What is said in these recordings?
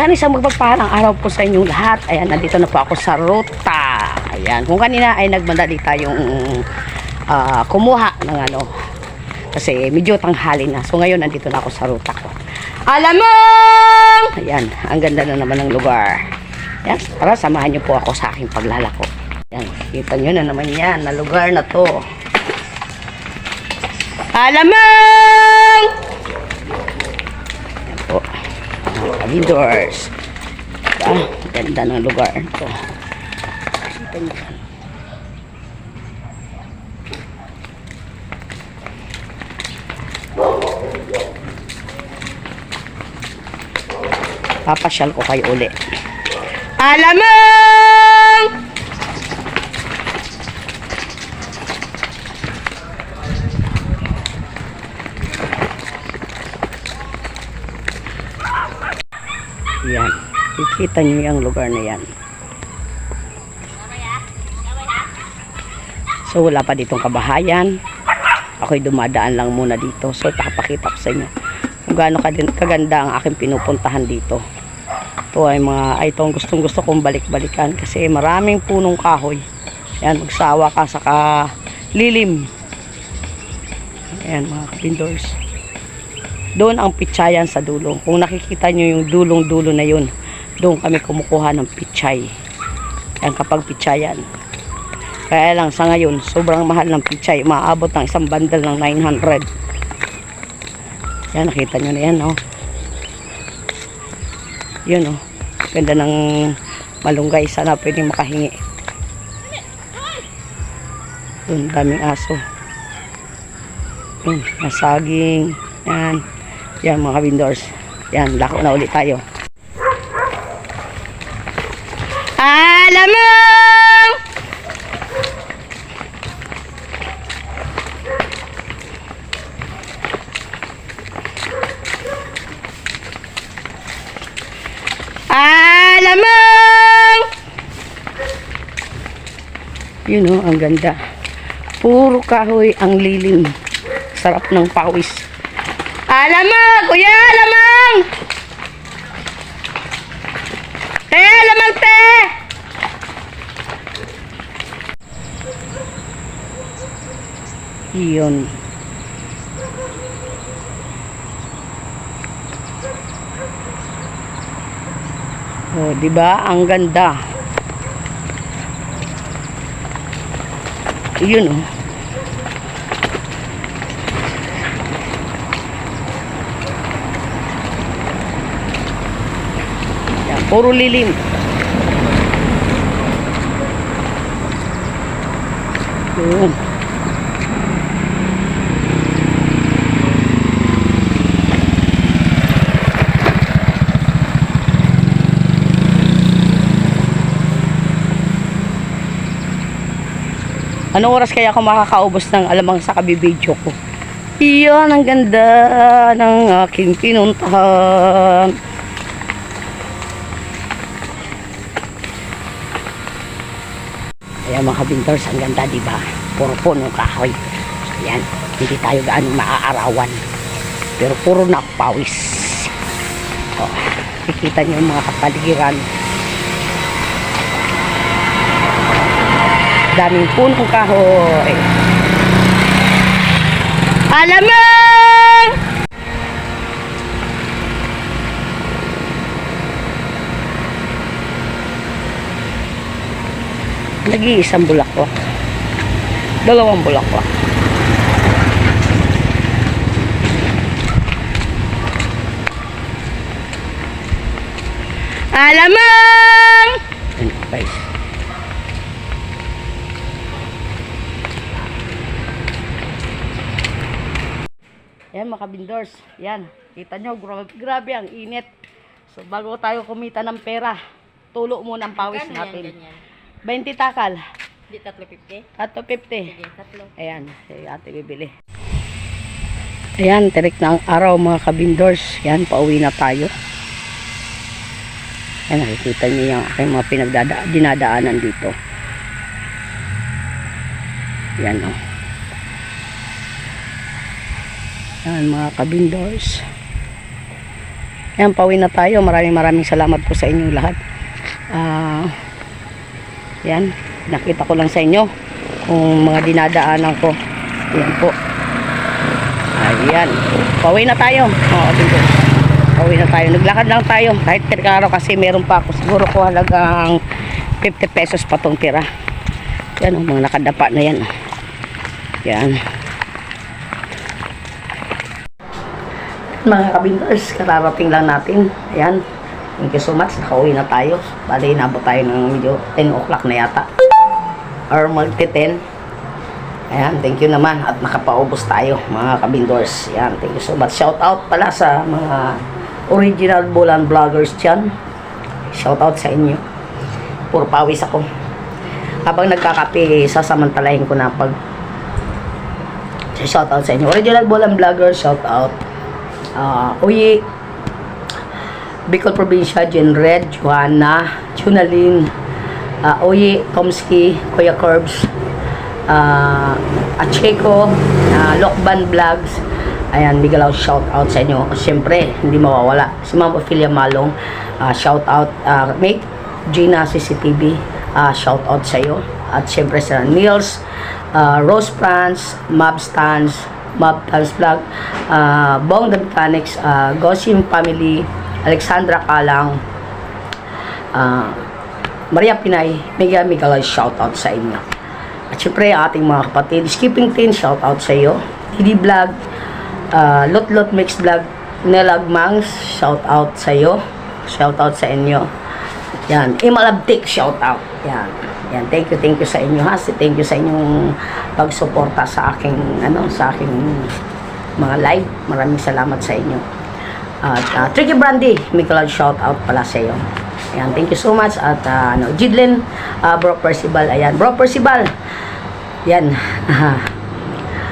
Ayan, isang magpagpahalang araw po sa inyong lahat. Ayan, nandito na po ako sa ruta. Ayan, kung kanina ay nagmadali tayong ah, kumuha ng ano. Kasi medyo tanghali na. So ngayon, nandito na ako sa ruta ko. Alam mo! Ayan, ang ganda na naman ng lugar. Ayan, tara, samahan niyo po ako sa aking paglalako. Ayan, kita niyo na naman yan, na lugar na to. Alamang! Mga indoors. Ah, ganda ng lugar to. Kita niyo. Papasyal ko kayo uli. Alamang! Yan. Kikita niyo yung lugar na yan. So wala pa ditong kabahayan. Ako'y dumadaan lang muna dito. So ipapakita ko sa inyo kung gaano kaganda ang aking pinupuntahan dito. Ito ay mga, ay itong gustong gusto kong balik-balikan kasi maraming punong kahoy. Yan, magsawa ka sa lilim. Ayan mga kapindors. Doon ang pitsayan sa dulo. Kung nakikita nyo yung dulong-dulo na yun, doon kami kumukuha ng pitsay. Yan kapag pitsayan. Kaya lang sa ngayon, sobrang mahal ng pitsay. Maabot ng isang bundle ng 900. Yan, nakita nyo na yan, oh. Yun, oh. Ganda ng malunggay. Sana pwedeng makahingi. Doon, daming aso. Yun, nasaging. Yan. Yan, mga windows. Yan, lako na ulit tayo. Alamang! Alamang! Yun oh, ang ganda. Puro kahoy ang lilim. Sarap ng pawis. Alamang! Kuya, alamang! Te, alamang te! Yun. Oh, 'di ba? Ang ganda. Yun oh. Yan, puro lilim. Yun. Anong oras kaya ako makakaubos ng alamang sa kabibidyo ko? Iyan, ang ganda ng aking pinuntahan. Ayan mga bintors, ang ganda, ba? Puro puno kahoy. Ayan, hindi tayo gaano maaarawan. Pero puro na pawis. Oh, kikita niyo mga kapaligiran. Daming punong kahoy. Alamang! Nag-iisang bulaklak. Dalawang bulaklak. Alamang! Ayun, guys. Yan mga kabindors. Yan. Kita nyo, grabe, grabe ang init. So bago tayo kumita ng pera, tulo muna ang pawis yan, natin. ganyan? 20 takal. Di tatlo 50? At 50. Sige, tatlo. Ayan, si ate bibili. Ayan, tirik na ang araw mga kabindors. Yan, pauwi na tayo. Ayan, nakikita niyo yung aking mga pinagdada dinadaanan dito. Yan o. Oh. Yan mga kabindors. Ayan, pauwi na tayo. Maraming maraming salamat po sa inyong lahat. Ah, yan, nakita ko lang sa inyo kung mga dinadaanan ko. Yan po. Ayan. Pauwi na tayo. Oo, dito. Pauwi na tayo. Naglakad lang tayo. Kahit per kasi meron pa ako. Siguro ko halagang 50 pesos pa tong tira. Yan, oh, mga nakadapa na yan. Yan. Mga kabinders, kararating lang natin. Ayan. Thank you so much. Nakauwi na tayo. Bali, inabot tayo ng medyo 10 o'clock na yata. Or magti 10. Ayan, thank you naman. At nakapaubos tayo, mga kabindors. Ayan, thank you so much. Shout out pala sa mga original Bulan vloggers dyan. Shout out sa inyo. Puro pawis ako. Habang nagkakape, sasamantalahin ko na pag shout out sa inyo. Original Bulan vloggers, shout out. Uh, Uyi, Bicol Provincia, Jen Red, Joanna, Junalyn, uh, Oye, Tomski, Kuya Curbs, uh, Acheco, uh, Lokban Vlogs, ayan, bigalaw shout out sa inyo. Siyempre, hindi mawawala. Si Ma'am Ophelia Malong, uh, shout out, uh, mate, Gina CCTV, uh, shout out sa iyo. At siyempre sa Niels, uh, Rose Franz, Mab Stans, Mab Stans Vlog, uh, Bong the Mechanics, uh, Gosim Family, Alexandra Kalang, uh, Maria Pinay, mega mega like shout out sa inyo. At syempre ating mga kapatid, Skipping Tin, shout out sa iyo. Didi Vlog, uh, Lot Lot Mix Vlog, Nelag Mangs, shout out sa iyo. Shout out sa inyo. Yan, Imalabtik, shout out. Yan. Yan, thank you, thank you sa inyo ha. Thank you sa inyong pagsuporta sa aking ano, sa aking mga live. Maraming salamat sa inyo. At uh, Tricky Brandy, Michelad shout out pala sa iyo. Ayan, thank you so much. At uh, ano, Jidlin, uh, Bro Percival. Ayan, Bro Percival. Yan.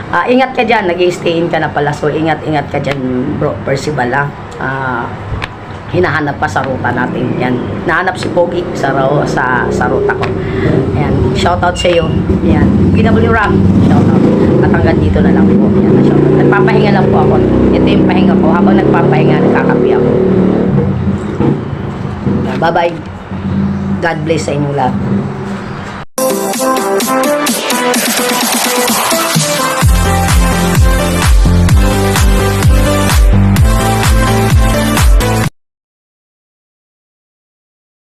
Ah, ingat ka dyan. nag stay in ka na pala. So, ingat-ingat ka dyan, Bro Percival. Ah, hinahanap pa sa ruta natin. Yan. Nahanap si Pogi sa, sa, sa ruta ko. Ayan. Shout out sa iyo. Ayan. PW Ram. Shout out. At hanggang dito na lang po. Ayan. Shout out. Nagpapahinga lang po ako. Ito yung pahinga ko. Habang nagpapahinga, nagkakapi ako. Bye-bye. God bless sa inyong lahat.